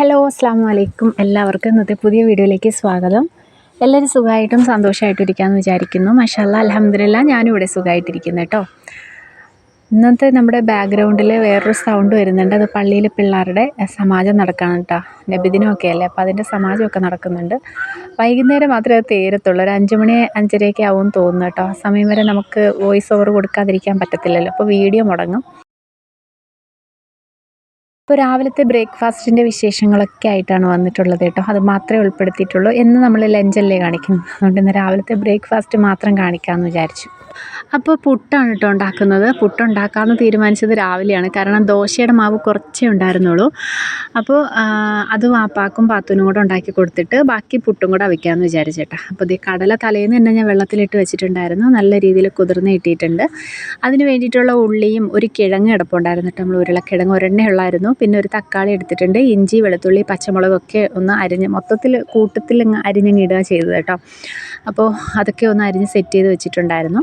Hello അസ്സാം വലൈക്കും എല്ലാവർക്കും ഇന്നത്തെ പുതിയ വീഡിയോയിലേക്ക് സ്വാഗതം. എല്ലാവരും സുഖമായിട്ടും സന്തോഷമായിട്ടും ഇരിക്കാമെന്ന് വിചാരിക്കുന്നു മഷാല്ല അലഹമ്മദില്ല ഇവിടെ സുഖമായിട്ടിരിക്കുന്നു കേട്ടോ. ഇന്നത്തെ നമ്മുടെ ബാക്ക്ഗ്രൗണ്ടിൽ വേറൊരു സൗണ്ട് വരുന്നുണ്ട്. അത് പള്ളിയിലെ പിള്ളേരുടെ സമാജം നടക്കുകയാണ് കേട്ടോ. നബിദിനമൊക്കെ അല്ലേ? അപ്പോൾ അതിന്റെ സമാജമൊക്കെ നടക്കുന്നുണ്ട്. വൈകുന്നേരം മാത്രമേ അത് തീരത്തുള്ളൂ. ഒരു അഞ്ച് മണി അഞ്ചരയൊക്കെ ആവും തോന്നുന്നു കേട്ടോ. ആ സമയം വരെ നമുക്ക് വോയിസ് ഓവർ കൊടുക്കാതിരിക്കാൻ പറ്റത്തില്ലല്ലോ. അപ്പോൾ വീഡിയോ മുടങ്ങും. ഇപ്പോൾ രാവിലത്തെ ബ്രേക്ക്ഫാസ്റ്റിന്റെ വിശേഷങ്ങളൊക്കെ ആയിട്ടാണ് വന്നിട്ടുള്ളത് കേട്ടോ. അത് മാത്രമേ ഉൾപ്പെടുത്തിയിട്ടുള്ളൂ. എന്ന് നമ്മൾ ലഞ്ചല്ലേ കാണിക്കുന്നത്? അതുകൊണ്ട് ഇന്ന് രാവിലത്തെ ബ്രേക്ക്ഫാസ്റ്റ് മാത്രം കാണിക്കാമെന്ന് വിചാരിച്ചു. അപ്പോൾ പുട്ടാണ് കേട്ടോ ഉണ്ടാക്കുന്നത്. പുട്ടുണ്ടാക്കാമെന്ന് തീരുമാനിച്ചത് രാവിലെയാണ്. കാരണം ദോശയുടെ മാവ് കുറച്ചേ ഉണ്ടായിരുന്നുള്ളൂ. അപ്പോൾ അത് വാപ്പാക്കും പാത്തുനും കൂടെ ഉണ്ടാക്കി കൊടുത്തിട്ട് ബാക്കി പുട്ടും കൂടെ വയ്ക്കാമെന്ന് വിചാരിച്ചേട്ടാ. അപ്പോൾ ഇത് കടല തലേന്ന് തന്നെ ഞാൻ വെള്ളത്തിലിട്ട് വെച്ചിട്ടുണ്ടായിരുന്നു. നല്ല രീതിയിൽ കുതിർന്ന് കിട്ടിയിട്ടുണ്ട്. അതിന് വേണ്ടിയിട്ടുള്ള ഉള്ളിയും ഒരു കിഴങ്ങ് കിടപ്പുണ്ടായിരുന്നു കേട്ടോ നമ്മൾ ഉരുളക്കിഴങ്ങ് ഒരെണ്ണേ ഉള്ളായിരുന്നു. പിന്നെ ഒരു തക്കാളി എടുത്തിട്ടുണ്ട്. ഇഞ്ചി വെളുത്തുള്ളി പച്ചമുളകൊക്കെ ഒന്ന് അരിഞ്ഞ് മൊത്തത്തിൽ കൂട്ടത്തിൽ അരിഞ്ഞങ്ങ് ഇടുക ചെയ്തത് കേട്ടോ അപ്പോൾ അതൊക്കെ ഒന്ന് അരിഞ്ഞ് സെറ്റ് ചെയ്ത് വെച്ചിട്ടുണ്ടായിരുന്നു.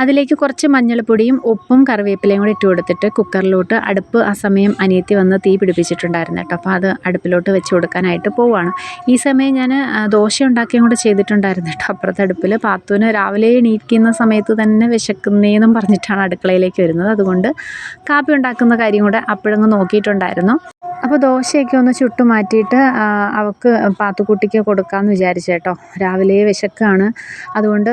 അതിലേക്ക് കുറച്ച് മഞ്ഞൾപ്പൊടിയും ഉപ്പും കറിവേപ്പിലയും കൂടി ഇട്ട് കൊടുത്തിട്ട് കുക്കറിലോട്ട് അടുപ്പ് ആ സമയം അനിയത്തി വന്ന് തീ പിടിപ്പിച്ചിട്ടുണ്ടായിരുന്നു കേട്ടോ. അപ്പോൾ അത് അടുപ്പിലോട്ട് വെച്ച് കൊടുക്കാനായിട്ട് പോവുകയാണ് ഈ സമയം ഞാൻ ദോശ ഉണ്ടാക്കിയും കൂടെ ചെയ്തിട്ടുണ്ടായിരുന്നു കേട്ടോ. അപ്പുറത്തെ അടുപ്പിൽ പാത്തുവിന് രാവിലെ എണീക്കുന്ന സമയത്ത് തന്നെ വിശക്കുന്നേന്നും പറഞ്ഞിട്ടാണ് അടുക്കളയിലേക്ക് വരുന്നത്. അതുകൊണ്ട് കാപ്പി ഉണ്ടാക്കുന്ന കാര്യം കൂടെ അപ്പോഴങ്ങ് നോക്കിയിട്ടുണ്ടായിരുന്നു. അപ്പോൾ ദോശയൊക്കെ ഒന്ന് ചുട്ടു മാറ്റിയിട്ട് അവൾക്ക് പാത്തുക്കുട്ടിക്ക് കൊടുക്കാമെന്ന് വിചാരിച്ചു കേട്ടോ. രാവിലെ വിശക്കാണ്. അതുകൊണ്ട്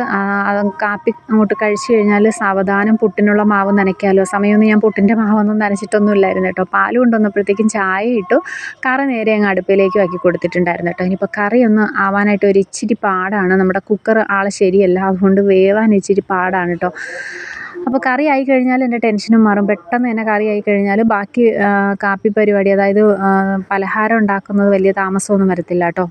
കാപ്പി അങ്ങോട്ട് കഴിച്ച് കഴിഞ്ഞാൽ സാവധാനം പുട്ടിനുള്ള മാവ് നനയ്ക്കാമല്ലോ സമയമൊന്നും ഞാൻ പുട്ടിന്റെ മാവൊന്നും നനച്ചിട്ടൊന്നും ഇല്ലായിരുന്നു കേട്ടോ. പാൽ കൊണ്ടുവന്നപ്പോഴത്തേക്കും ചായ ഇട്ടു കറി നേരെ അങ്ങ് അടുപ്പിലേക്ക് ആക്കി കൊടുത്തിട്ടുണ്ടായിരുന്നു കേട്ടോ. ഇനിയിപ്പോൾ ഒന്ന് ആവാനായിട്ട് ഒരു ഇച്ചിരി പാടാണ്. നമ്മുടെ കുക്കർ ആൾ ശരിയല്ല. അതുകൊണ്ട് വേവാൻ ഇച്ചിരി പാടാണ് കേട്ടോ. അപ്പോൾ കറി ആയി കഴിഞ്ഞാൽ എന്റെ ടെൻഷനും മാറും. പെട്ടെന്ന് തന്നെ കറി ആയി കഴിഞ്ഞാൽ ബാക്കി കാപ്പി പരിപാടി അതായത് പലഹാരം ഉണ്ടാക്കുന്നത് വലിയ താമസമൊന്നും വരത്തില്ല കേട്ടോ.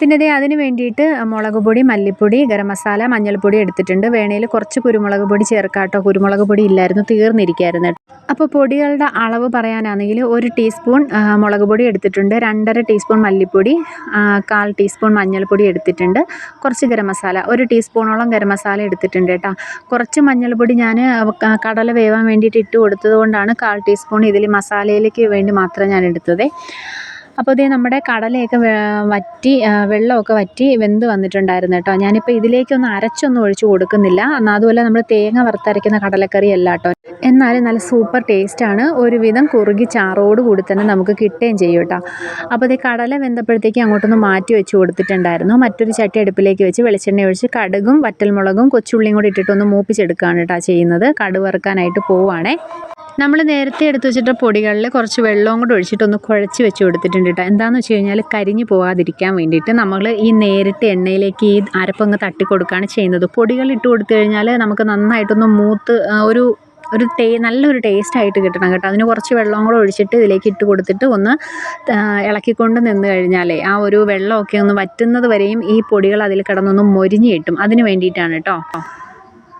പിന്നെ ഇതേ അതിന് വേണ്ടിയിട്ട് മുളക് പൊടി മല്ലിപ്പൊടി ഗരം മസാല മഞ്ഞൾപ്പൊടി എടുത്തിട്ടുണ്ട്. വേണേൽ കുറച്ച് കുരുമുളക് പൊടി ചേർക്കാം കേട്ടോ കുരുമുളക് പൊടി ഇല്ലായിരുന്നു തീർന്നിരിക്കായിരുന്നു. അപ്പോൾ പൊടികളുടെ അളവ് പറയാനാണെങ്കിൽ ഒരു ടീസ്പൂൺ മുളക് പൊടി എടുത്തിട്ടുണ്ട്. രണ്ടര ടീസ്പൂൺ മല്ലിപ്പൊടി കാൽ ടീസ്പൂൺ മഞ്ഞൾപ്പൊടി എടുത്തിട്ടുണ്ട്. കുറച്ച് ഗരം മസാല ഒരു ടീസ്പൂണോളം ഗരം മസാല എടുത്തിട്ടുണ്ട് കേട്ടോ. കുറച്ച് മഞ്ഞൾപ്പൊടി ഞാൻ കടല വേവാൻ വേണ്ടിയിട്ട് ഇട്ട് കൊടുത്തത് കൊണ്ടാണ് കാൽ ടീസ്പൂൺ ഇതിൽ മസാലയിലേക്ക് വേണ്ടി മാത്രം ഞാൻ എടുത്തത്. അപ്പോൾ ഇതേ നമ്മുടെ കടലയൊക്കെ വറ്റി വെള്ളമൊക്കെ വറ്റി വെന്ത് വന്നിട്ടുണ്ടായിരുന്നു കേട്ടോ. ഞാനിപ്പോൾ ഇതിലേക്കൊന്നും അരച്ചൊന്നും ഒഴിച്ച് കൊടുക്കുന്നില്ല. എന്നാൽ അതുപോലെ നമ്മൾ തേങ്ങ വറുത്തരയ്ക്കുന്ന കടലക്കറി അല്ല കേട്ടോ. എന്നാലും നല്ല സൂപ്പർ ടേസ്റ്റാണ് ഒരുവിധം കുറുകി ചാറോട് കൂടി തന്നെ നമുക്ക് കിട്ടുകയും ചെയ്യും കേട്ടോ. അപ്പോൾ ഇത് കടല വെന്തപ്പോഴത്തേക്ക് അങ്ങോട്ടൊന്ന് മാറ്റി വെച്ച് കൊടുത്തിട്ടുണ്ടായിരുന്നു. മറ്റൊരു ചട്ടി അടുപ്പിലേക്ക് വെച്ച് വെളിച്ചെണ്ണ ഒഴിച്ച് കടുകും വറ്റൽമുളകും കൊച്ചുള്ളിയും കൂടി ഇട്ടിട്ടൊന്ന് മൂപ്പിച്ചെടുക്കുകയാണ് കേട്ടോ ചെയ്യുന്നത്. കടുക് വറുക്കാനായിട്ട് പോവുകയാണേ നമ്മൾ നേരത്തെ എടുത്ത് വെച്ചിട്ട് പൊടികളിൽ കുറച്ച് വെള്ളവും കൂടെ ഒഴിച്ചിട്ട് ഒന്ന് കുഴച്ച് വെച്ച് കൊടുത്തിട്ടുണ്ട് കേട്ടോ. എന്താണെന്ന് വെച്ച് കഴിഞ്ഞാൽ കരിഞ്ഞു പോകാതിരിക്കാൻ വേണ്ടിയിട്ട് നമ്മൾ ഈ നേരിട്ട് എണ്ണയിലേക്ക് ഈ അരപ്പങ്ങ് തട്ടി കൊടുക്കുകയാണ് ചെയ്യുന്നത്. പൊടികൾ ഇട്ട് കൊടുത്തു കഴിഞ്ഞാൽ നമുക്ക് നന്നായിട്ടൊന്ന് മൂത്ത് ഒരു ഒരു ടേ നല്ലൊരു ടേസ്റ്റായിട്ട് കിട്ടണം കേട്ടോ. അതിന് കുറച്ച് വെള്ളവും കൂടെ ഒഴിച്ചിട്ട് ഇതിലേക്ക് ഇട്ട് കൊടുത്തിട്ട് ഒന്ന് ഇളക്കിക്കൊണ്ട് നിന്ന് കഴിഞ്ഞാലേ ആ ഒരു വെള്ളമൊക്കെ ഒന്ന് വറ്റുന്നത് വരെയും ഈ പൊടികൾ അതിൽ കിടന്നൊന്ന് മൊരിഞ്ഞ് കിട്ടും. അതിന് വേണ്ടിയിട്ടാണ് കേട്ടോ.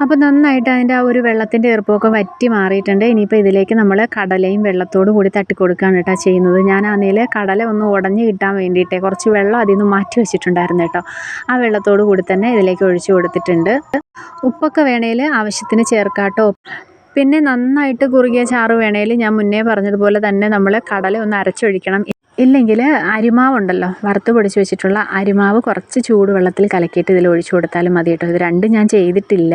അപ്പോൾ നന്നായിട്ട് അതിന്റെ ആ ഒരു വെള്ളത്തിന്റെ ഈർപ്പമൊക്കെ വറ്റി മാറിയിട്ടുണ്ട്. ഇനിയിപ്പോൾ ഇതിലേക്ക് നമ്മൾ കടലയും വെള്ളത്തോട് കൂടി തട്ടി കൊടുക്കുകയാണ് കേട്ടോ ചെയ്യുന്നത്. ഞാൻ ആണെങ്കിൽ കടല ഒന്ന് ഉടഞ്ഞ് കിട്ടാൻ വേണ്ടിയിട്ട് കുറച്ച് വെള്ളം അതിൽ നിന്ന് മാറ്റി വെച്ചിട്ടുണ്ടായിരുന്നു കേട്ടോ. ആ വെള്ളത്തോട് കൂടി തന്നെ ഇതിലേക്ക് ഒഴിച്ചു കൊടുത്തിട്ടുണ്ട്. ഉപ്പൊക്കെ വേണേൽ ആവശ്യത്തിന് ചേർക്കാട്ടോ. പിന്നെ നന്നായിട്ട് കുറുകിയ ചാറ് വേണേൽ ഞാൻ മുന്നേ പറഞ്ഞതുപോലെ തന്നെ നമ്മൾ കടല ഒന്ന് അരച്ചൊഴിക്കണം. ഇല്ലെങ്കിൽ അരിമാവുണ്ടല്ലോ. വറുത്ത് പൊടിച്ച് വെച്ചിട്ടുള്ള അരിമാവ് കുറച്ച് ചൂടുവെള്ളത്തിൽ കലക്കിയിട്ട് ഇതിൽ ഒഴിച്ചു കൊടുത്താലും മതി കേട്ടോ ഇത് രണ്ടും ഞാൻ ചെയ്തിട്ടില്ല.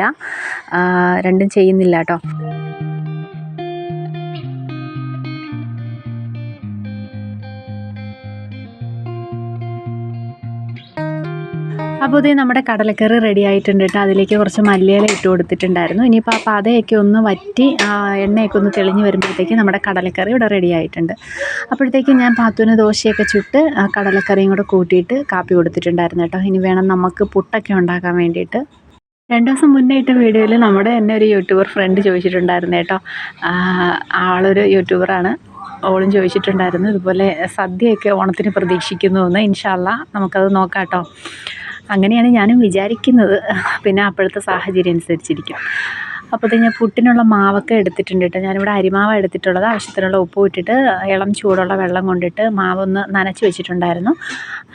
രണ്ടും ചെയ്യുന്നില്ല കേട്ടോ. അപ്പോൾ ഇതേ നമ്മുടെ കടലക്കറി റെഡി ആയിട്ടുണ്ട് കേട്ടോ അതിലേക്ക് കുറച്ച് മല്ലിയില ഇട്ട് കൊടുത്തിട്ടുണ്ടായിരുന്നു. ഇനിയിപ്പോൾ ആ പതയൊക്കെ ഒന്ന് വറ്റി എണ്ണയൊക്കെ ഒന്ന് തെളിഞ്ഞ് വരുമ്പോഴത്തേക്ക് നമ്മുടെ കടലക്കറി ഇവിടെ റെഡി ആയിട്ടുണ്ട്. അപ്പോഴത്തേക്കും ഞാൻ പാത്തുവിന് ദോശയൊക്കെ ചുട്ട് ആ കടലക്കറിയും കൂടെ കൂട്ടിയിട്ട് കാപ്പി കൊടുത്തിട്ടുണ്ടായിരുന്നു കേട്ടോ ഇനി വേണം നമുക്ക് പുട്ടൊക്കെ ഉണ്ടാക്കാൻ വേണ്ടിയിട്ട്. രണ്ട് ദിവസം മുന്നേ ഇട്ട വീഡിയോയിൽ നമ്മുടെ തന്നെ ഒരു യൂട്യൂബർ ഫ്രണ്ട് ചോദിച്ചിട്ടുണ്ടായിരുന്നു കേട്ടോ ആളൊരു യൂട്യൂബറാണ് ഓളും ചോദിച്ചിട്ടുണ്ടായിരുന്നു ഇതുപോലെ സദ്യയൊക്കെ ഓണത്തിന് പ്രതീക്ഷിക്കുന്നു എന്ന്. ഇൻഷാല്ല നമുക്കത് നോക്കാം കേട്ടോ അങ്ങനെയാണ് ഞാനും വിചാരിക്കുന്നത്. പിന്നെ അപ്പോഴത്തെ സാഹചര്യം അനുസരിച്ചിരിക്കും. അപ്പോൾ ഞാൻ പുട്ടിനുള്ള മാവൊക്കെ എടുത്തിട്ടുണ്ട് കേട്ടോ. ഞാനിവിടെ അരിമാവ് എടുത്തിട്ടുള്ളത്. ആവശ്യത്തിനുള്ള ഉപ്പ് ഇട്ടിട്ട് ഇളം ചൂടുള്ള വെള്ളം കൊണ്ടിട്ട് മാവൊന്ന് നനച്ച് വെച്ചിട്ടുണ്ടായിരുന്നു.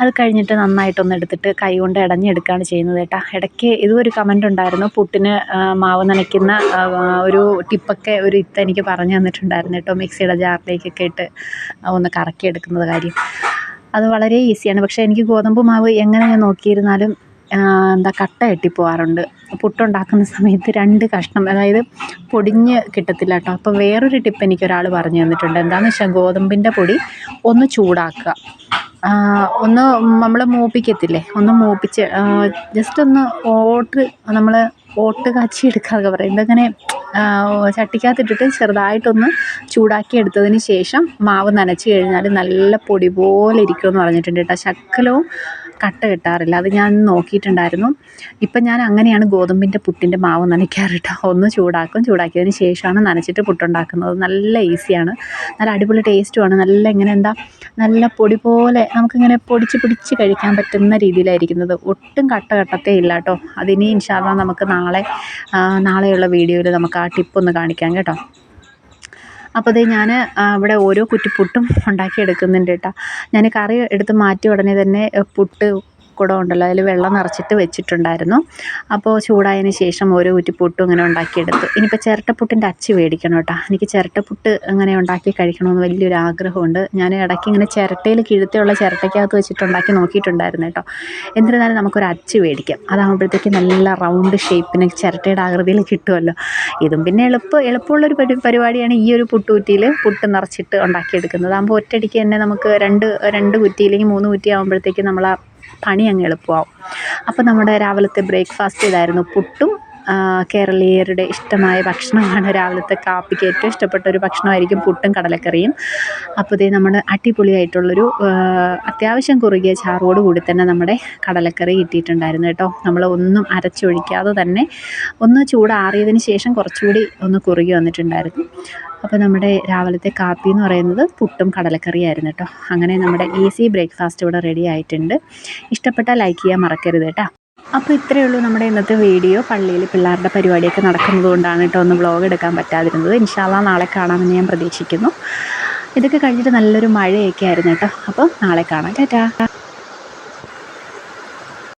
അത് കഴിഞ്ഞിട്ട് നന്നായിട്ടൊന്ന് എടുത്തിട്ട് കൈ കൊണ്ട് ഇടഞ്ഞെടുക്കുകയാണ് ചെയ്യുന്നത് കേട്ടോ. ഇടയ്ക്ക് ഇതും ഒരു കമന്റ് ഉണ്ടായിരുന്നു. പുട്ടിന് മാവ് നനയ്ക്കുന്ന ഒരു ടിപ്പൊക്കെ ഒരു ഇത്ത എനിക്ക് പറഞ്ഞു തന്നിട്ടുണ്ടായിരുന്നു കേട്ടോ. മിക്സിയുടെ ജാറിലേക്കൊക്കെ ഇട്ട് ഒന്ന് കറക്കി കറക്കിയെടുക്കുന്നത് കാര്യം. അത് വളരെ ഈസിയാണ്. പക്ഷേ എനിക്ക് ഗോതമ്പ് മാവ് എങ്ങനെ ഞാൻ നോക്കിയിരുന്നാലും എന്താ കട്ട കെട്ടിപ്പോവാറുണ്ട്. പുട്ടുണ്ടാക്കുന്ന സമയത്ത് രണ്ട് കഷ്ണം അതായത് പൊടിഞ്ഞ് കിട്ടത്തില്ല കേട്ടോ. അപ്പോൾ വേറൊരു ടിപ്പ് എനിക്കൊരാൾ പറഞ്ഞു തന്നിട്ടുണ്ട്. എന്താണെന്ന് വെച്ചാൽ ഗോതമ്പിന്റെ പൊടി ഒന്ന് ചൂടാക്കുക. ഒന്ന് നമ്മൾ മൂപ്പിക്കത്തില്ലേ? ഒന്ന് മൂപ്പിച്ച് ജസ്റ്റ് ഒന്ന് ഓട്ട് നമ്മൾ ഓട്ട് കാച്ചി എടുക്കാതെ പറയും. ഇതങ്ങനെ ചട്ടിക്കകത്തിട്ടിട്ട് ചെറുതായിട്ടൊന്ന് ചൂടാക്കി എടുത്തതിന് ശേഷം മാവ് നനച്ച് കഴിഞ്ഞാൽ നല്ല പൊടി പോലെ ഇരിക്കുമെന്ന് പറഞ്ഞിട്ടുണ്ട് കേട്ടോ. ശക്കലവും കട്ട കിട്ടാറില്ല. അത് ഞാൻ നോക്കിയിട്ടുണ്ടായിരുന്നു. ഇപ്പം ഞാൻ അങ്ങനെയാണ് ഗോതമ്പിന്റെ പുട്ടിന്റെ മാവ് നനയ്ക്കാറ് കേട്ടോ ഒന്ന് ചൂടാക്കും. ചൂടാക്കിയതിന് ശേഷമാണ് നനച്ചിട്ട് പുട്ടുണ്ടാക്കുന്നത്. നല്ല ഈസിയാണ്. നല്ല അടിപൊളി ടേസ്റ്റുമാണ്. നല്ല ഇങ്ങനെ എന്താ നല്ല പൊടി പോലെ നമുക്കിങ്ങനെ പൊടിച്ച് പിടിച്ച് കഴിക്കാൻ പറ്റുന്ന രീതിയിലായിരിക്കുന്നത്. ഒട്ടും കട്ട കട്ടത്തേ ഇല്ല കേട്ടോ. അതിനി ഇൻഷാല്ല നമുക്ക് നാളെ നാളെയുള്ള വീഡിയോയിൽ നമുക്ക് ആ ടിപ്പൊന്ന് കാണിക്കാം കേട്ടോ. അപ്പോൾ ദേ ഞാൻ ഇവിടെ ഓരോ കുറ്റിപ്പുട്ടും ഉണ്ടാക്കിയെടുക്കുന്നുണ്ട് കേട്ടോ ഞാൻ കറി എടുത്ത് മാറ്റിയ ഉടനെ തന്നെ പുട്ട് കുടം ഉണ്ടല്ലോ അതിൽ വെള്ളം നിറച്ചിട്ട് വെച്ചിട്ടുണ്ടായിരുന്നു. അപ്പോൾ ചൂടായതിന് ശേഷം ഓരോ കുറ്റിപ്പുട്ടും ഇങ്ങനെ ഉണ്ടാക്കിയെടുത്തു. ഇനിയിപ്പോൾ ചിരട്ടപ്പുട്ടിന്റെ അച്ചി മേടിക്കണം കേട്ടോ. എനിക്ക് ചിരട്ടപ്പുട്ട് അങ്ങനെ ഉണ്ടാക്കി കഴിക്കണമെന്ന് വലിയൊരു ആഗ്രഹമുണ്ട്. ഞാൻ ഇടയ്ക്ക് ഇങ്ങനെ ചിരട്ടയിൽ കിഴുത്തുള്ള ചിരട്ടയ്ക്കകത്ത് വെച്ചിട്ട് ഉണ്ടാക്കി നോക്കിയിട്ടുണ്ടായിരുന്നു കേട്ടോ. എന്നിരുന്നാലും നമുക്കൊരു അച്ചി മേടിക്കാം. അതാകുമ്പോഴത്തേക്ക് നല്ല റൗണ്ട് ഷേപ്പിന് ചിരട്ടയുടെ ആകൃതിയിൽ കിട്ടുമല്ലോ. ഇതും പിന്നെ എളുപ്പ എളുപ്പമുള്ളൊരു പരി പരിപാടിയാണ് ഈ ഒരു പുട്ടുകുറ്റിയിൽ പുട്ട് നിറച്ചിട്ട് ഉണ്ടാക്കിയെടുക്കുന്നത്. ആകുമ്പോൾ ഒറ്റയടിക്ക് തന്നെ നമുക്ക് രണ്ട് രണ്ട് കുറ്റി അല്ലെങ്കിൽ മൂന്ന് കുറ്റി ആകുമ്പോഴത്തേക്ക് നമ്മൾ ആ പണി അങ്ങ് എളുപ്പമാവും. അപ്പോൾ നമ്മുടെ രാവിലത്തെ ബ്രേക്ക്ഫാസ്റ്റ് ഇതായിരുന്നു പുട്ടും കേരളീയരുടെ ഇഷ്ടമായ ഭക്ഷണമാണ് രാവിലത്തെ കാപ്പിക്ക് ഏറ്റവും ഇഷ്ടപ്പെട്ട ഒരു ഭക്ഷണമായിരിക്കും പുട്ടും കടലക്കറിയും. അപ്പോൾ ഇതേ നമ്മുടെ അടിപൊളിയായിട്ടുള്ളൊരു അത്യാവശ്യം കുറുകിയ ചാറോട് കൂടി തന്നെ നമ്മുടെ കടലക്കറി കിട്ടിയിട്ടുണ്ടായിരുന്നു കേട്ടോ. നമ്മൾ ഒന്നും അരച്ചൊഴിക്കാതെ തന്നെ ഒന്ന് ചൂടാറിയതിന് ശേഷം കുറച്ചുകൂടി ഒന്ന് കുറുകി വന്നിട്ടുണ്ടായിരുന്നു. അപ്പോൾ നമ്മുടെ രാവിലത്തെ കാപ്പി എന്ന് പറയുന്നത് പുട്ടും കടലക്കറിയായിരുന്നു കേട്ടോ. അങ്ങനെ നമ്മുടെ ഈസി ബ്രേക്ക്ഫാസ്റ്റ് ഇവിടെ റെഡി ആയിട്ടുണ്ട്. ഇഷ്ടപ്പെട്ടാൽ ലൈക്ക് ചെയ്യാൻ മറക്കരുത് കേട്ടോ. അപ്പോൾ ഇത്രയേ ഉള്ളൂ നമ്മുടെ ഇന്നത്തെ വീഡിയോ. പള്ളിയിൽ പിള്ളേരുടെ പരിപാടിയൊക്കെ നടക്കുന്നത് കൊണ്ടാണ് കേട്ടോ ഒന്ന് വ്ളോഗ് എടുക്കാൻ പറ്റാതിരുന്നത്. ഇൻഷാല്ല നാളെ കാണാമെന്ന് ഞാൻ പ്രതീക്ഷിക്കുന്നു. ഇതൊക്കെ കഴിഞ്ഞിട്ട് നല്ലൊരു മഴയൊക്കെ ആയിരുന്നു കേട്ടോ. അപ്പോൾ നാളെ കാണാം. ടാറ്റാ.